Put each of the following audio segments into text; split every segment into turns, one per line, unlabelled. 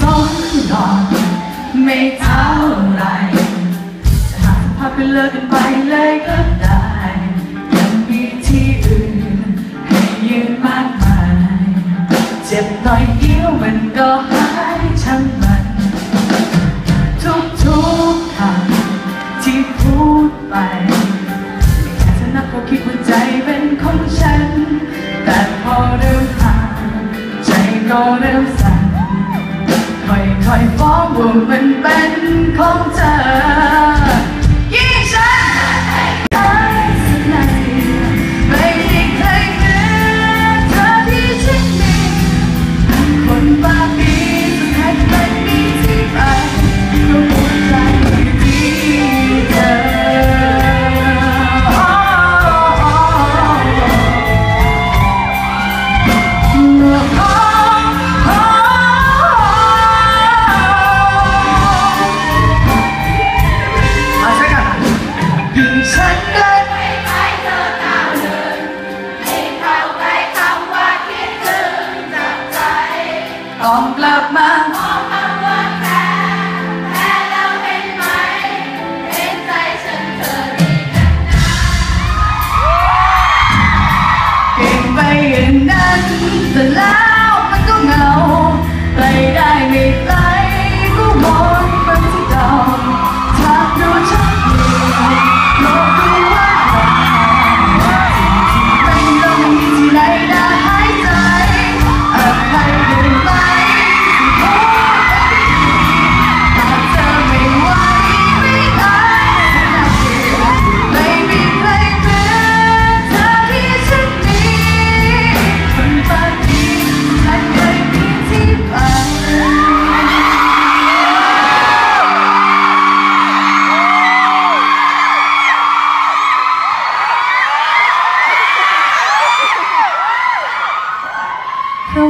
สนหรอกไม่เท่าไรจะหาสภาพไปเลิกกันไปเลยก็ได้ ยั
งมีที่อื่นให้ยืนมากมาย เจ็
บห
น่อยเยี่ยวมันก็หา
ยช่างมัน ทุกทุกคำที่พูดไปไม่แค่สนับก็คิดว่าใจเป็นของฉัน แต่พอเริ่มผ่านใจก็เริ่มสั่น คอยฟ้องว่ามันเป็นของเธอ ต้ ร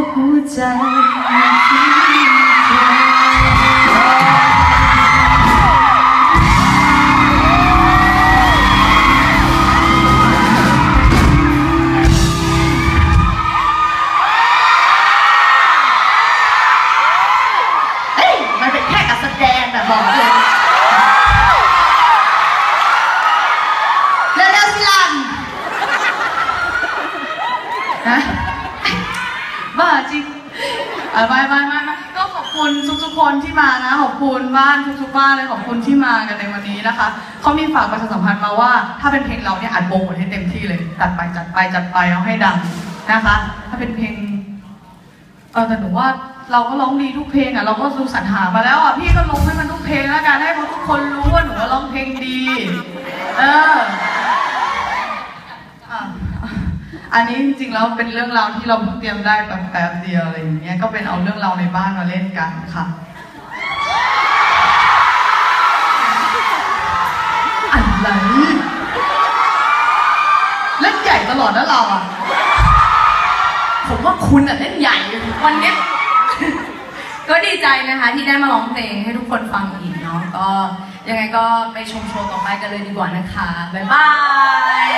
แสดงแต่บอก จริงอะไม่ไม่ไม่ไม่ก็ขอบคุณทุกๆคนที่มานะ ขอบคุณบ้านทุกๆบ้านเลยขอบคุณที่มากันในวันนี้นะคะเขามีฝากประชาสัมพันธ์มาว่า ถ้าเป็นเพลงเราเนี่ยอัดโปรโมทให้เต็มที่เลยจัดไปจัดไปจัดไปเอาให้ดังนะคะ ถ้าเป็นเพลงเออแต่หนูว่าเราก็ร้องดีทุกเพลงอะเราก็ดูสรรหามาแล้วอะพี่ก็ลงให้มันทุกเพลงแล้วกันให้ทุกคนรู้ว่าหนูว่าร้องเพลงดี เออ อันนี้จริงๆแล้วเป็นเรื่องราวที่เราเพิ่งเตรียมได้แบบแป๊บเดียวอะไรอย่างเงี้ยก็เป็นเอาเรื่องราวในบ้านมาเล่นกันค่ะ อะไรเล่นใหญ่ตลอดนะเราอะ ผมว่าคุณอะเล่นใหญ่วันนี้
ก็ดีใจนะคะ ที่ได้มาร้องเพลงให้ทุกคนฟังอีกเนาะก็ยังไงก็ไปชมโชว์ต่อไปกันเลยดีกว่านะคะ บ๊ายบาย